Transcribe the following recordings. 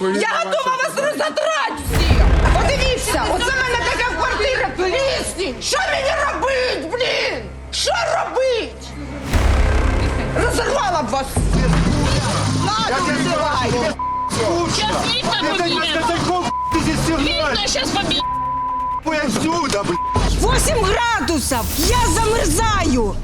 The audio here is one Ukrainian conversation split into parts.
Я готова вас розодрати всіх! Подивіться, оце в мене така квартира, плісні! Що мені робить, блін? Що робить? Розірвала б вас! Надо визивай! Сейчас видно победит. катакомб, ты здесь сигналь. Видно, сейчас победит. отсюда, блядь. 8 градусів! Я замерзаю!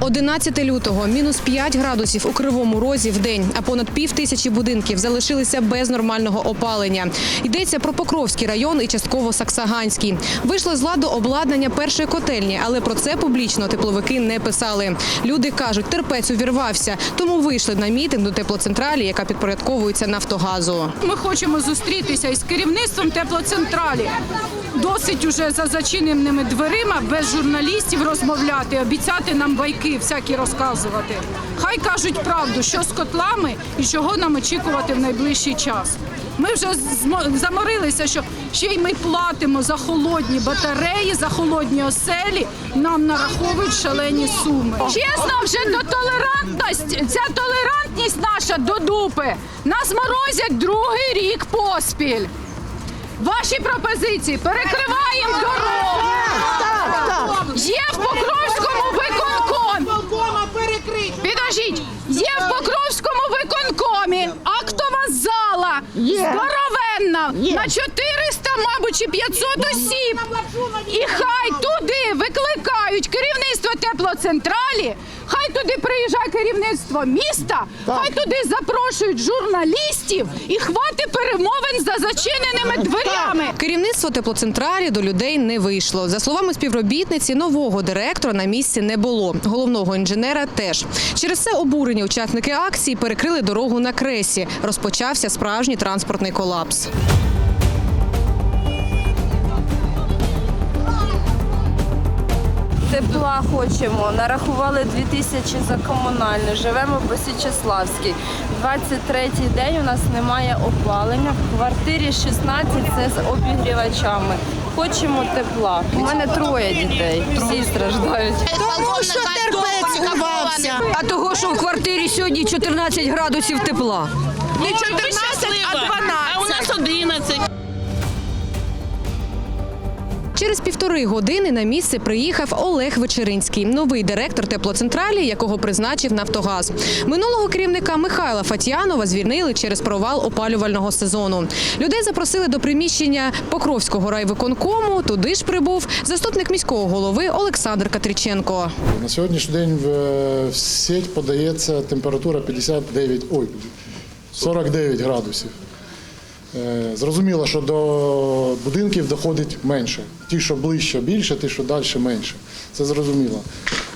11 лютого мінус 5 градусів у кривому розі в день, а понад пів тисячі будинків залишилися без нормального опалення. Йдеться про Покровський район і частково Саксаганський. Вийшло з ладу обладнання першої котельні, але про це публічно тепловики не писали. Люди кажуть, терпець увірвався, тому вийшли на мітинг до теплоцентралі, яка підпорядковується Нафтогазу. Ми хочемо зустрітися із керівництвом теплоцентралі. Досить уже за зачиненими дверима без журналістів розмовляти, обіцяти нам байки всякі розказувати. Хай кажуть правду, що з котлами і чого нам очікувати в найближчий час. Ми вже заморилися, що ще й ми платимо за холодні батареї, за холодні оселі. Нам нараховують шалені суми. Чесно, вже до толерантності, ця толерантність наша до дупи. Нас морозять другий рік поспіль. Ваші пропозиції перекриваємо дорогу. Здоровенна! На 400, мабуть, чи 500 осіб. І хай туди викликають керівництво теплоцентралі, туди приїжджає керівництво міста, хай туди запрошують журналістів і хвати перемовин за зачиненими дверями. Керівництво теплоцентралі до людей не вийшло. За словами співробітниці, нового директора на місці не було. Головного інженера теж. Через це обурені учасники акції перекрили дорогу на кресі. Розпочався справжній транспортний колапс. Тепла хочемо. Нарахували 2 тисячі за комунальне. Живемо по Січеславській. 23-й день у нас немає опалення. В квартирі 16 це з обігрівачами. Хочемо тепла. У мене троє дітей. Всі страждають. Тому що терпець урвався. А того, що в квартирі сьогодні 14 градусів тепла. Не 14, а 12. А у нас 11. Через півтори години на місце приїхав Олег Вечеринський, новий директор теплоцентралі, якого призначив Нафтогаз. Минулого керівника Михайла Фатьянова звільнили через провал опалювального сезону. Людей запросили до приміщення Покровського райвиконкому. Туди ж прибув заступник міського голови Олександр Катріченко. На сьогоднішній день в сеть подається температура 59, ой, 49 градусів. Е, Зрозуміло, що до будинків доходить менше. Ті, що ближче, більше, ті, що далі менше. Це зрозуміло.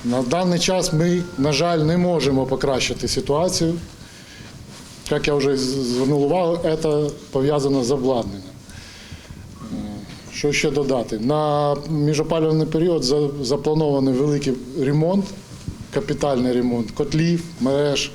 На даний час ми, на жаль, не можемо покращити ситуацію. Як я вже звернув увагу, це пов'язано з обладнанням. Що ще додати? На міжопалювальний період запланований великий ремонт, капітальний ремонт котлів, мереж,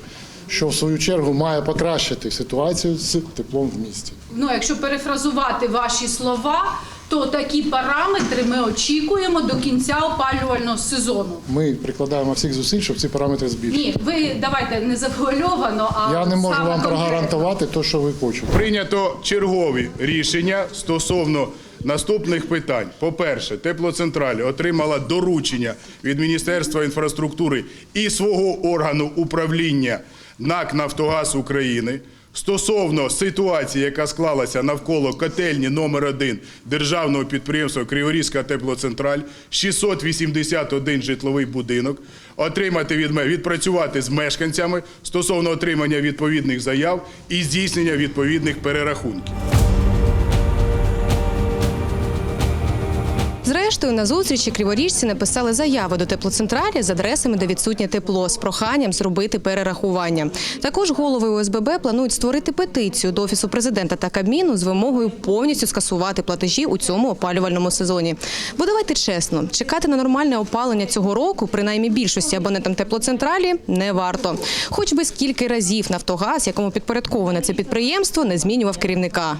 що в свою чергу має покращити ситуацію з теплом в місті. Ну, якщо перефразувати ваші слова, то такі параметри ми очікуємо до кінця опалювального сезону. Ми прикладаємо всіх зусиль, щоб ці параметри збільшити. Ні, ви давайте не завуальовано, а Я не можу вам конкретно. прогарантувати те, що ви хочете. Прийнято чергові рішення стосовно наступних питань. По-перше, теплоцентраль отримала доручення від Міністерства інфраструктури і свого органу управління НАК Нафтогаз України. Стосовно ситуації, яка склалася навколо котельні номер 1 державного підприємства Криворізька теплоцентраль, 681 житловий будинок, отримати від мене, відпрацювати з мешканцями стосовно отримання відповідних заяв і здійснення відповідних перерахунків. Зрештою, на зустрічі криворіжці написали заяви до теплоцентралі з адресами, де відсутнє тепло, з проханням зробити перерахування. Також голови ОСББ планують створити петицію до офісу президента та Кабміну з вимогою повністю скасувати платежі у цьому опалювальному сезоні. Бо давайте чесно, чекати на нормальне опалення цього року, принаймні більшості абонентам теплоцентралі, не варто. Хоч би скільки разів Нафтогаз, якому підпорядковане це підприємство, не змінював керівника.